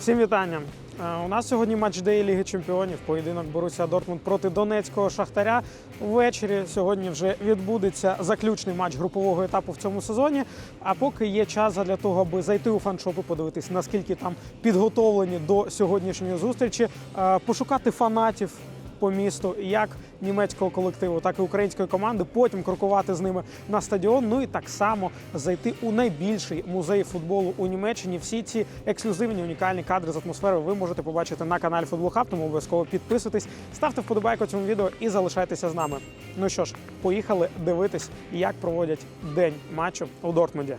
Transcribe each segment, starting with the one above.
Всім вітання. Е, У нас сьогодні матч Деї Ліги Чемпіонів. Поєдинок Борусія Дортмунд проти Донецького Шахтаря. Ввечері сьогодні вже відбудеться заключний матч групового етапу в цьому сезоні. А поки є час для того, аби зайти у фаншоп і подивитись, наскільки там підготовлені до сьогоднішньої зустрічі, е, пошукати фанатів по місту, як німецького колективу, так і української команди. Потім крокувати з ними на стадіон. Ну і так само зайти у найбільший музей футболу у Німеччині. Всі ці ексклюзивні унікальні кадри з атмосферою ви можете побачити на каналі Футбол Хаб, Тому обов'язково підписуйтесь, ставте вподобайку цьому відео і залишайтеся з нами. Ну що ж, поїхали дивитись, як проводять день матчу у Дортмунді.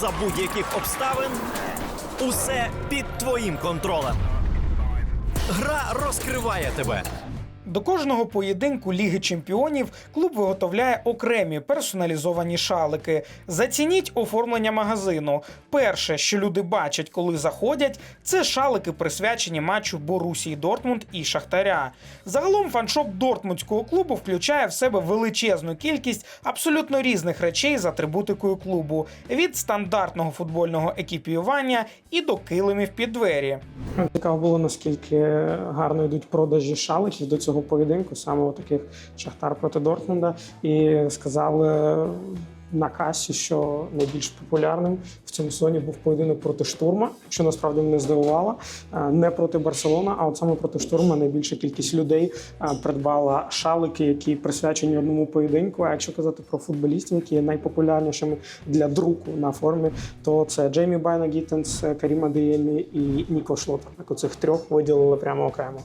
За будь-яких обставин усе під твоїм контролем. Гра розкриває тебе. До кожного поєдинку Ліги Чемпіонів клуб виготовляє окремі персоналізовані шалики. Зацініть оформлення магазину. Перше, що люди бачать, коли заходять, це шалики, присвячені матчу Борусії Дортмунд і Шахтаря. Загалом фаншоп Дортмундського клубу включає в себе величезну кількість абсолютно різних речей з атрибутикою клубу: від стандартного футбольного екіпіювання і до килимів під двері. Цікаво було, наскільки гарно йдуть продажі шаликів до цього поєдинку, саме у таких Шахтар проти Дортмунда. І сказали на касі, що найбільш популярним в цьому сезоні був поєдинок проти штурма, що насправді мене здивувало. Е, Не проти Барселона, а от саме проти штурма найбільша кількість людей е, придбала шалики, які присвячені одному поєдинку. А якщо казати про футболістів, які є найпопулярнішими для друку на формі, то це Джеймі Байна Гіттенс, Каріма Деємі і Ніко Шлотер. Так оцих трьох виділили прямо окремо.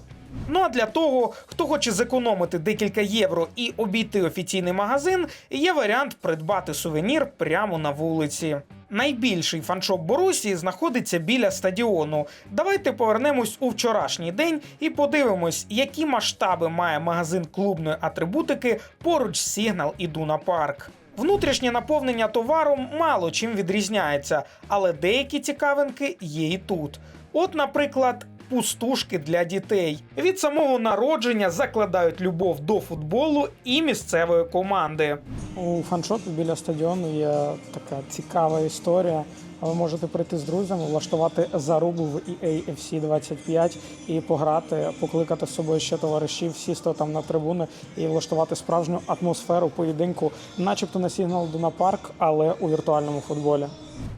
Ну а для того, хто хоче зекономити декілька євро і обійти офіційний магазин, є варіант придбати сувенір прямо на вулиці. Найбільший фаншоп Борусії знаходиться біля стадіону. Давайте повернемось у вчорашній день і подивимось, які масштаби має магазин клубної атрибутики поруч Сігнал і Дуна Парк. Внутрішнє наповнення товаром мало чим відрізняється, але деякі цікавинки є і тут. От, наприклад, пустушки для дітей від самого народження закладають любов до футболу і місцевої команди. У фаншопі біля стадіону є така цікава історія. Ви можете прийти з друзями, влаштувати зарубу в EA FC 25 і пограти, покликати з собою ще товаришів, сісти там на трибуни і влаштувати справжню атмосферу поєдинку, начебто на сигнал Дуна Парк, але у віртуальному футболі.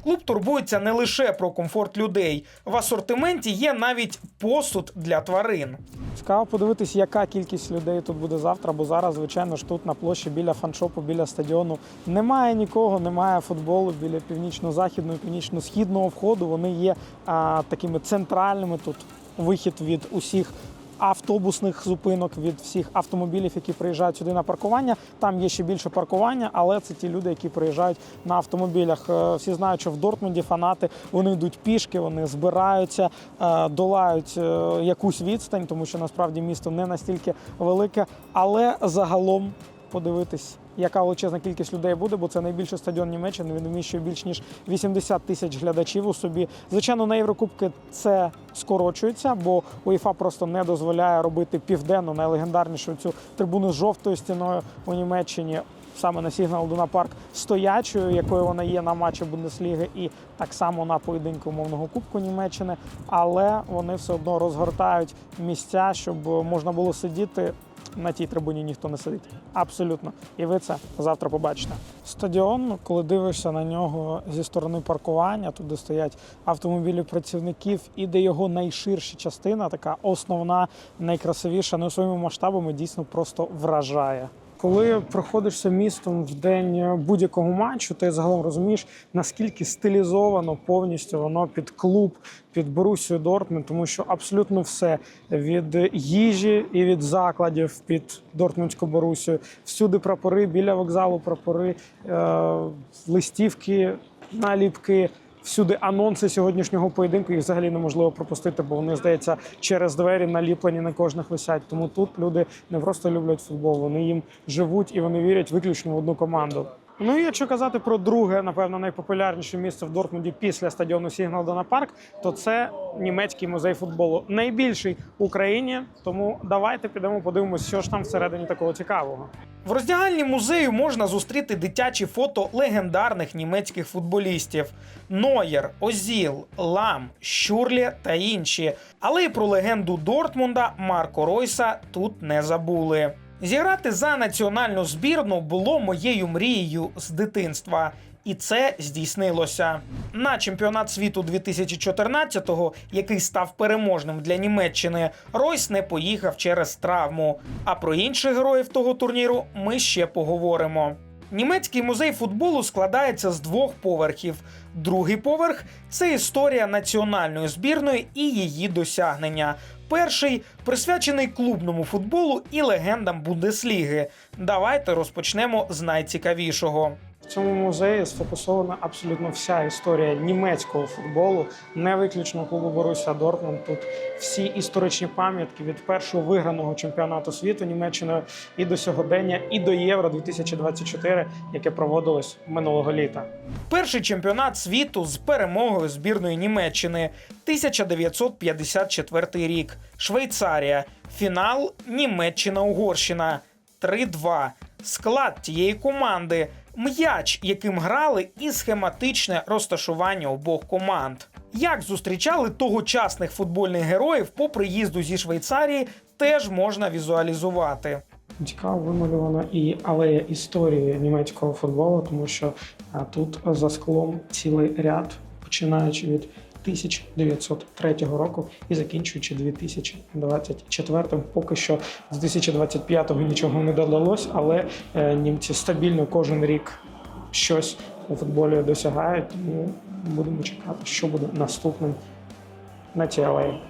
Клуб турбується не лише про комфорт людей. В асортименті є навіть посуд для тварин. Цікаво подивитись, яка кількість людей тут буде завтра, бо зараз, звичайно ж, тут на площі біля фаншопу, біля стадіону немає нікого, немає футболу біля північно-західного, північно-східного входу. Вони є а, такими центральними тут вихід від усіх. Автобусних зупинок від всіх автомобілів, які приїжджають сюди на паркування. Там є ще більше паркування, але це ті люди, які приїжджають на автомобілях. Е, Всі знають, що в Дортмунді фанати вони йдуть пішки, вони збираються, е, долають е, якусь відстань, тому що насправді місто не настільки велике. Але загалом подивитись, яка величезна кількість людей буде, бо це найбільший стадіон Німеччини. Він вміщує більш ніж 80 тисяч глядачів у собі. Звичайно, на Єврокубки це скорочується, бо УЄФА просто не дозволяє робити південну, найлегендарнішу цю трибуну з жовтою стіною у Німеччині. Саме на Сігнал Дуна Парк стоячою, якою вона є на матчі Бундесліги, і так само на поєдинку умовного кубку Німеччини. Але вони все одно розгортають місця, щоб можна було сидіти. На тій трибуні ніхто не сидить. Абсолютно. І ви це завтра побачите. Стадіон, коли дивишся на нього зі сторони паркування, туди стоять автомобілі працівників, і де його найширша частина, така основна, найкрасивіша, не своїми масштабами дійсно просто вражає. Коли проходишся містом в день будь-якого матчу, ти загалом розумієш, наскільки стилізовано повністю воно під клуб, під Борусію Дортмунд, тому що абсолютно все від їжі і від закладів під Дортмундську Борусію, всюди прапори, біля вокзалу прапори, е- листівки, наліпки. Всюди анонси сьогоднішнього поєдинку їх взагалі неможливо пропустити, бо вони здається через двері наліплені на кожних висять. Тому тут люди не просто люблять футбол, вони їм живуть і вони вірять виключно в одну команду. Ну і якщо казати про друге, напевно, найпопулярніше місце в Дортмунді після стадіону Сігнал Дона Парк, то це німецький музей футболу, найбільший в Україні. Тому давайте підемо подивимося, що ж там всередині такого цікавого. В роздягальні музею можна зустріти дитячі фото легендарних німецьких футболістів: Нойер, Озіл, Лам, Щурлє та інші. Але й про легенду Дортмунда Марко Ройса тут не забули. Зіграти за національну збірну було моєю мрією з дитинства. І це здійснилося на чемпіонат світу 2014-го, який став переможним для Німеччини. Ройс не поїхав через травму. А про інших героїв того турніру ми ще поговоримо. Німецький музей футболу складається з двох поверхів. Другий поверх це історія національної збірної і її досягнення. Перший присвячений клубному футболу і легендам Бундесліги. Давайте розпочнемо з найцікавішого. Цьому музеї сфокусована абсолютно вся історія німецького футболу, не виключно клубу Боруся Дортмунд. Тут всі історичні пам'ятки від першого виграного чемпіонату світу Німеччиною і до сьогодення, і до Євро 2024, яке проводилось минулого літа. Перший чемпіонат світу з перемогою збірної Німеччини 1954 рік. Швейцарія. Фінал Німеччина-Угорщина 3-2. Склад тієї команди. М'яч, яким грали, і схематичне розташування обох команд. Як зустрічали тогочасних футбольних героїв по приїзду зі Швейцарії, теж можна візуалізувати. Цікаво вималювана і алея історії німецького футболу, тому що тут за склом цілий ряд, починаючи від 1903 року і закінчуючи 2024. Поки що з 2025-го нічого не додалось, але е, німці стабільно кожен рік щось у футболі досягають. Тому будемо чекати, що буде наступним на цій алеї.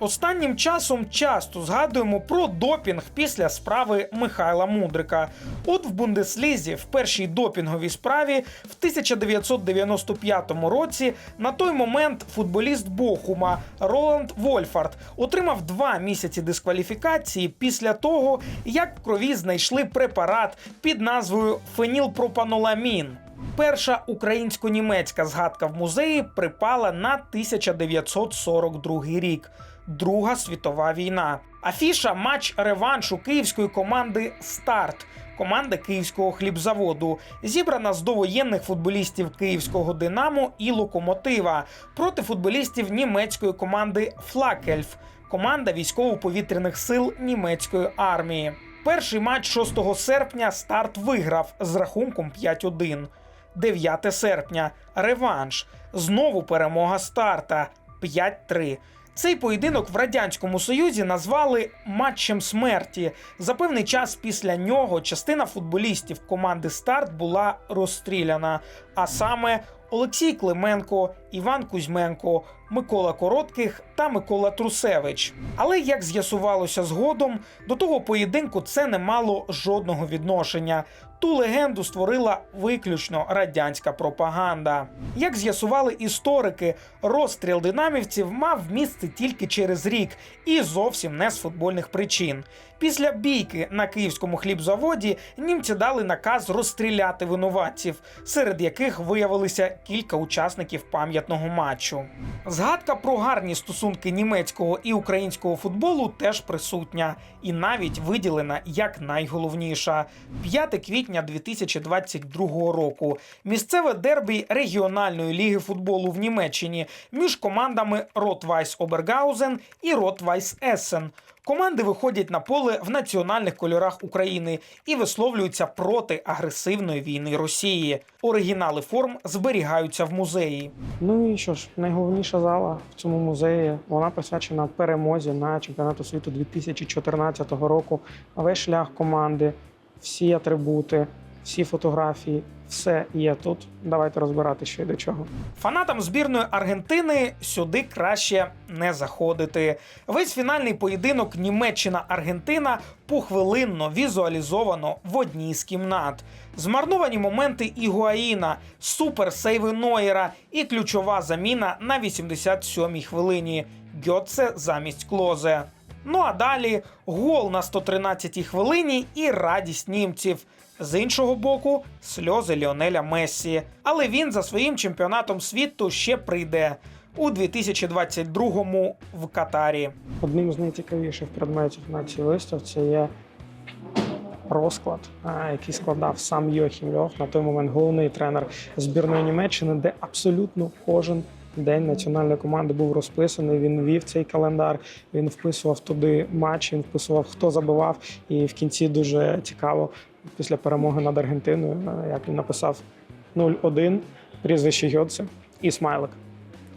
Останнім часом часто згадуємо про допінг після справи Михайла Мудрика. От в Бундеслізі, в першій допінговій справі, в 1995 році на той момент футболіст Бохума Роланд Вольфард отримав два місяці дискваліфікації після того, як в крові знайшли препарат під назвою фенілпропаноламін. Перша українсько-німецька згадка в музеї припала на 1942 рік. Друга світова війна. Афіша матч реваншу київської команди Старт. Команда київського хлібзаводу зібрана з довоєнних футболістів київського Динамо і Локомотива проти футболістів німецької команди Флакельф, команда військово-повітряних сил німецької армії. Перший матч 6 серпня старт виграв з рахунком 5-1. 9 серпня реванш. Знову перемога старта 5-3. Цей поєдинок в радянському союзі назвали матчем смерті. За певний час після нього частина футболістів команди Старт була розстріляна. А саме Олексій Клименко, Іван Кузьменко, Микола Коротких та Микола Трусевич. Але як з'ясувалося згодом, до того поєдинку це не мало жодного відношення. Ту легенду створила виключно радянська пропаганда. Як з'ясували історики, розстріл динамівців мав місце тільки через рік і зовсім не з футбольних причин. Після бійки на київському хлібзаводі німці дали наказ розстріляти винуватців, серед яких виявилися кілька учасників пам'ятного матчу. Згадка про гарні стосунки німецького і українського футболу теж присутня, і навіть виділена як найголовніша. 5 квітня 2022 року. Місцеве дербі регіональної ліги футболу в Німеччині між командами Ротвайс Обергаузен і Ротвайс Ессен. Команди виходять на поле в національних кольорах України і висловлюються проти агресивної війни Росії. Оригінали форм зберігаються в музеї. Ну і що ж, найголовніша зала в цьому музеї вона присвячена перемозі на чемпіонату світу 2014 року. Весь шлях команди, всі атрибути, всі фотографії, все є тут. Давайте розбирати, що й до чого. Фанатам збірної Аргентини сюди краще не заходити. Весь фінальний поєдинок Німеччина-Аргентина похвилинно візуалізовано в одній з кімнат. Змарновані моменти Ігуаїна, суперсейви Нойера і ключова заміна на 87-й хвилині. Гьоце замість Клозе. Ну а далі гол на 113-й хвилині і радість німців. З іншого боку, сльози Ліонеля Мессі. Але він за своїм чемпіонатом світу ще прийде у 2022-му в Катарі. Одним з найцікавіших предметів на цій виставці є розклад, який складав сам Йохім Льох, на той момент головний тренер збірної Німеччини, де абсолютно кожен день національної команди був розписаний. Він вів цей календар, він вписував туди матч, він вписував, хто забивав. І в кінці дуже цікаво після перемоги над Аргентиною, як він написав 0-1, прізвище Йоце і смайлик.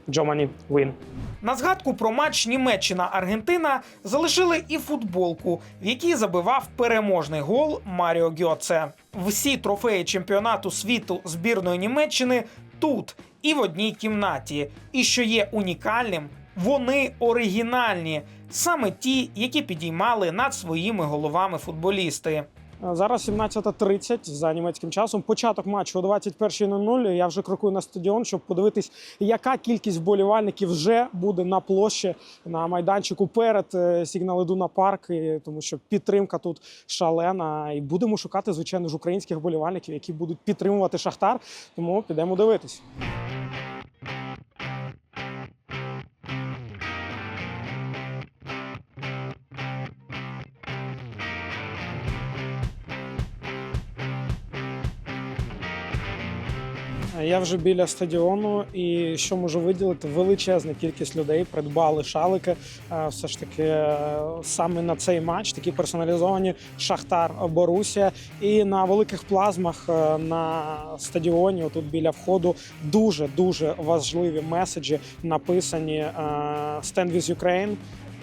Джомані Він. На згадку про матч Німеччина-Аргентина залишили і футболку, в якій забивав переможний гол Маріо Гьоце. Всі трофеї чемпіонату світу збірної Німеччини тут і в одній кімнаті. І що є унікальним, вони оригінальні, саме ті, які підіймали над своїми головами футболісти. Зараз 17.30 за німецьким часом. Початок матчу о 21.00. Я вже крокую на стадіон, щоб подивитись, яка кількість вболівальників вже буде на площі на майданчику перед е, Сігнал Ідуна парк, тому що підтримка тут шалена. І будемо шукати, звичайно ж, українських вболівальників, які будуть підтримувати Шахтар. Тому підемо дивитись. Я вже біля стадіону, і що можу виділити? Величезна кількість людей придбали шалики. Е, Все ж таки, е, саме на цей матч такі персоналізовані Шахтар Борусія. І на великих плазмах е, на стадіоні, отут біля входу, дуже дуже важливі меседжі написані е, «Stand with Ukraine»,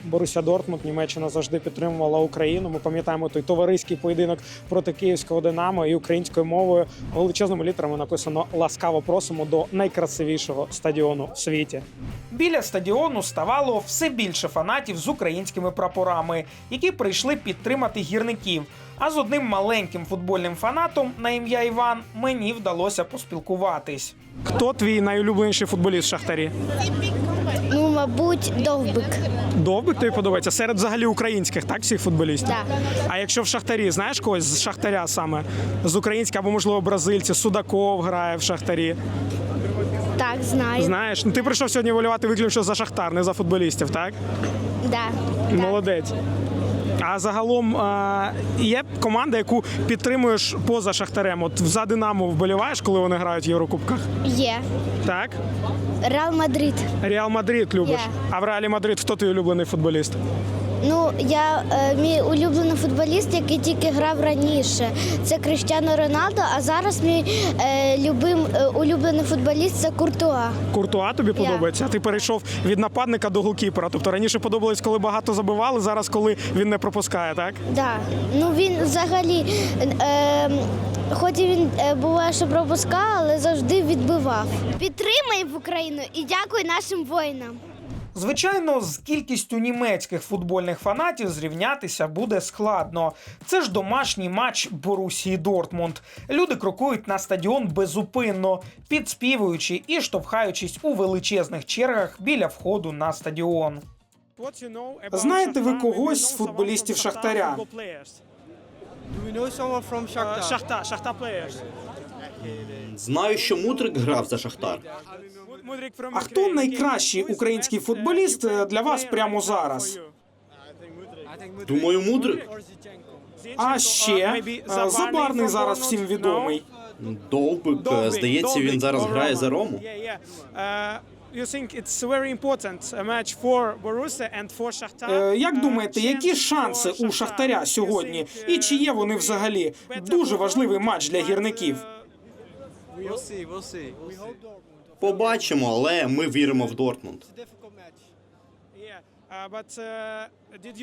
Боруся Дортмунд, Німеччина завжди підтримувала Україну. Ми пам'ятаємо той товариський поєдинок проти київського Динамо і українською мовою величезними літерами написано ласкаво просимо до найкрасивішого стадіону в світі. Біля стадіону ставало все більше фанатів з українськими прапорами, які прийшли підтримати гірників. А з одним маленьким футбольним фанатом на ім'я Іван мені вдалося поспілкуватись. Хто твій найулюбленіший футболіст в Шахтарі? Ну, мабуть, довбик. Довбик тобі подобається серед взагалі українських, так всіх футболістів. Так. А якщо в Шахтарі, знаєш когось з Шахтаря саме з українських або можливо бразильці, Судаков грає в Шахтарі. Так, знаю. Знаєш, ну ти прийшов сьогодні волювати виключно за Шахтар, не за футболістів, так? Да. Молодець. А загалом є команда, яку підтримуєш поза Шахтарем. От за Динамо вболіваєш, коли вони грають в Єврокубках? Є. Так? Реал Мадрид. Реал Мадрид любиш. Є. А в Реалі Мадрид хто твій улюблений футболіст? Ну, я е, мій улюблений футболіст, який тільки грав раніше. Це Криштиано Роналдо, а зараз мій е, любим, е, улюблений футболіст це Куртуа. Куртуа тобі подобається? А ти перейшов від нападника до голкіпера. Тобто раніше подобалось, коли багато забивали, зараз коли він не пропускає, так? Да. Ну він взагалі, е, хоч і він е, буває, що пропускав, але завжди відбивав. Підтримаємо Україну і дякую нашим воїнам. Звичайно, з кількістю німецьких футбольних фанатів зрівнятися буде складно. Це ж домашній матч Борусії Дортмунд. Люди крокують на стадіон безупинно, підспівуючи і штовхаючись у величезних чергах біля входу на стадіон. Знаєте ви когось з футболістів Шахтаря? Знаю, що Мудрик грав за Шахтар. А хто найкращий український футболіст е, для вас прямо зараз? Думаю, Мудрик. А ще е, Забарний зараз всім відомий. Довбик, е, здається, він зараз грає за Рому. Е, Як думаєте, які шанси у Шахтаря сьогодні? І чи є вони взагалі? Дуже важливий матч для гірників. Побачимо, але ми віримо в Дортмунд.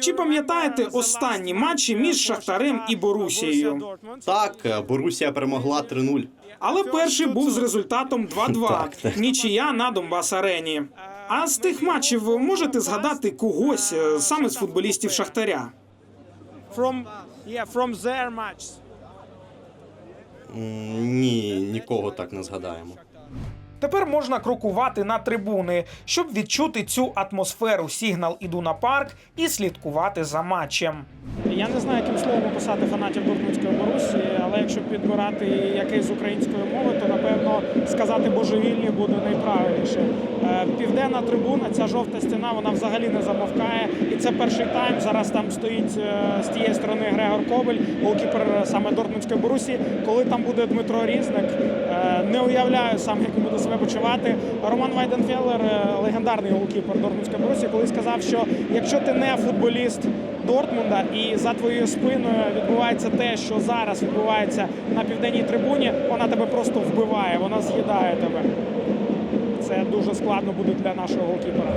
Чи пам'ятаєте останні матчі між Шахтарем і Борусією? Так, Борусія перемогла 3-0. Але перший був з результатом 2-2. Так, так. Нічия на Донбас арені. А з тих матчів ви можете згадати когось е, саме з футболістів Шахтаря? from yeah from their match. Ні, нікого так не згадаємо. Тепер можна крокувати на трибуни, щоб відчути цю атмосферу Сігнал іду на Парк і слідкувати за матчем. Я не знаю, яким словом описати фанатів Дортмундської Борусі, але якщо підбирати якесь з української мови, то напевно сказати божевільні буде найправильніше. Е, Південна трибуна, ця жовта стіна, вона взагалі не замовкає. І це перший тайм. Зараз там стоїть е, з тієї сторони Грегор Кобель, голкіпер саме Дортмундської Борусі. Коли там буде Дмитро Різник, е, не уявляю сам, як буде себе почувати. Роман Вайденфеллер, е, легендарний голкіпер Дортмундської Борусі, коли сказав, що якщо ти не футболіст Дортмунда і за твоєю спиною відбувається те, що зараз відбувається на південній трибуні, вона тебе просто вбиває, вона з'їдає тебе. Це дуже складно буде для нашого голкіпера.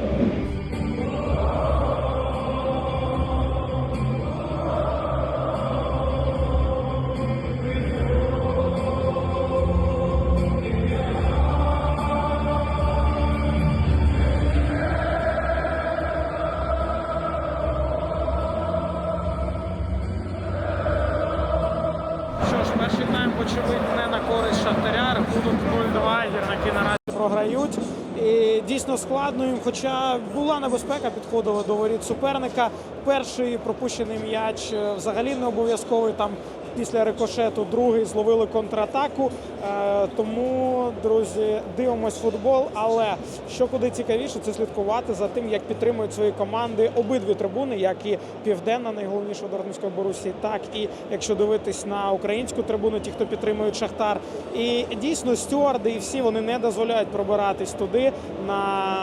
Дійсно складно їм, хоча була небезпека, підходила до воріт суперника. Перший пропущений м'яч е, взагалі не обов'язковий там. Після рикошету другий зловили контратаку. Е, тому, друзі, дивимось футбол. Але що куди цікавіше, це слідкувати за тим, як підтримують свої команди обидві трибуни, як і південна, найголовніша Дортмундської Борусі, так і якщо дивитись на українську трибуну, ті, хто підтримують Шахтар. І дійсно стюарди і всі вони не дозволяють пробиратись туди на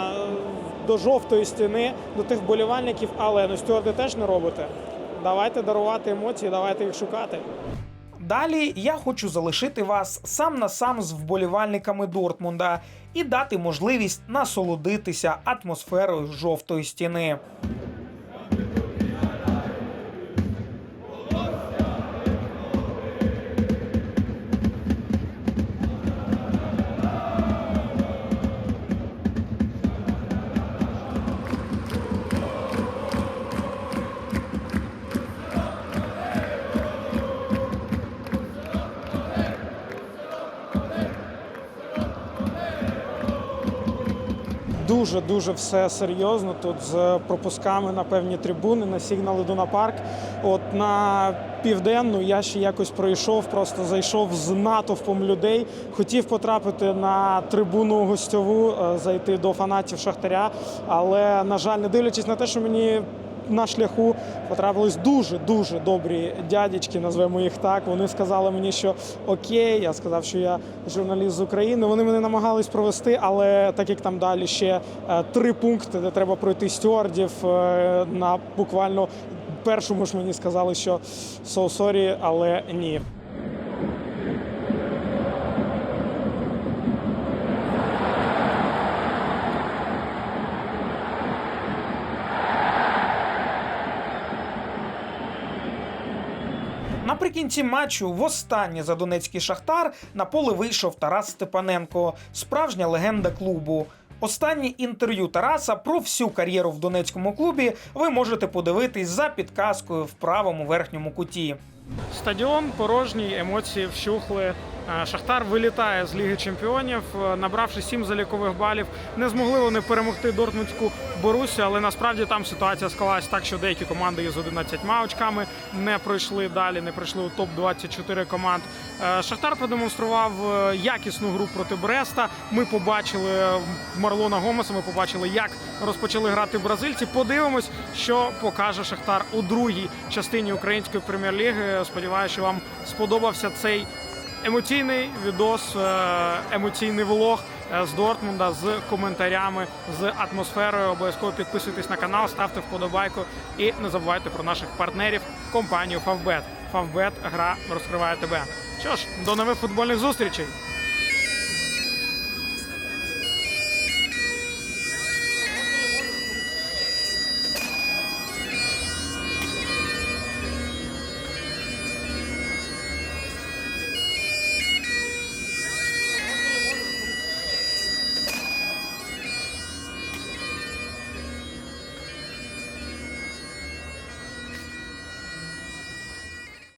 до жовтої стіни, до тих вболівальників. Але ну стюарди теж не робите. Давайте дарувати емоції, давайте їх шукати. Далі я хочу залишити вас сам на сам з вболівальниками Дортмунда і дати можливість насолодитися атмосферою жовтої стіни. Дуже дуже все серйозно. Тут з пропусками на певні трибуни, на до Ідуна Парк. От на південну я ще якось пройшов, просто зайшов з натовпом людей. Хотів потрапити на трибуну гостьову, е, зайти до фанатів Шахтаря. Але, на жаль, не дивлячись на те, що мені на шляху потрапились дуже дуже добрі дядечки, назвемо їх так. Вони сказали мені, що окей. Я сказав, що я журналіст з України. Вони мене намагались провести, але так як там далі ще е, три пункти, де треба пройти стюардів е, на буквально першому ж мені сказали, що so sorry, але ні. Наприкінці матчу, востаннє за донецький шахтар, на поле вийшов Тарас Степаненко, справжня легенда клубу. Останнє інтерв'ю Тараса про всю кар'єру в донецькому клубі ви можете подивитись за підказкою в правому верхньому куті. Стадіон порожній, емоції вщухли. Е, Шахтар вилітає з Ліги Чемпіонів, е, набравши сім залікових балів. Не змогли вони перемогти Дортмундську Борусю, але насправді там ситуація склалась так, що деякі команди із 11 очками не пройшли далі, не пройшли у топ 24 команд. Е, Шахтар продемонстрував якісну гру проти Бреста. Ми побачили Марлона Гомеса. Ми побачили, як розпочали грати бразильці. Подивимось, що покаже Шахтар у другій частині української прем'єр-ліги. Сподіваюся, що вам сподобався цей емоційний відос, е, емоційний влог е, з Дортмунда з коментарями, з атмосферою. Обов'язково підписуйтесь на канал, ставте вподобайку і не забувайте про наших партнерів компанію Favbet. Favbet – гра розкриває тебе. Що ж, до нових футбольних зустрічей.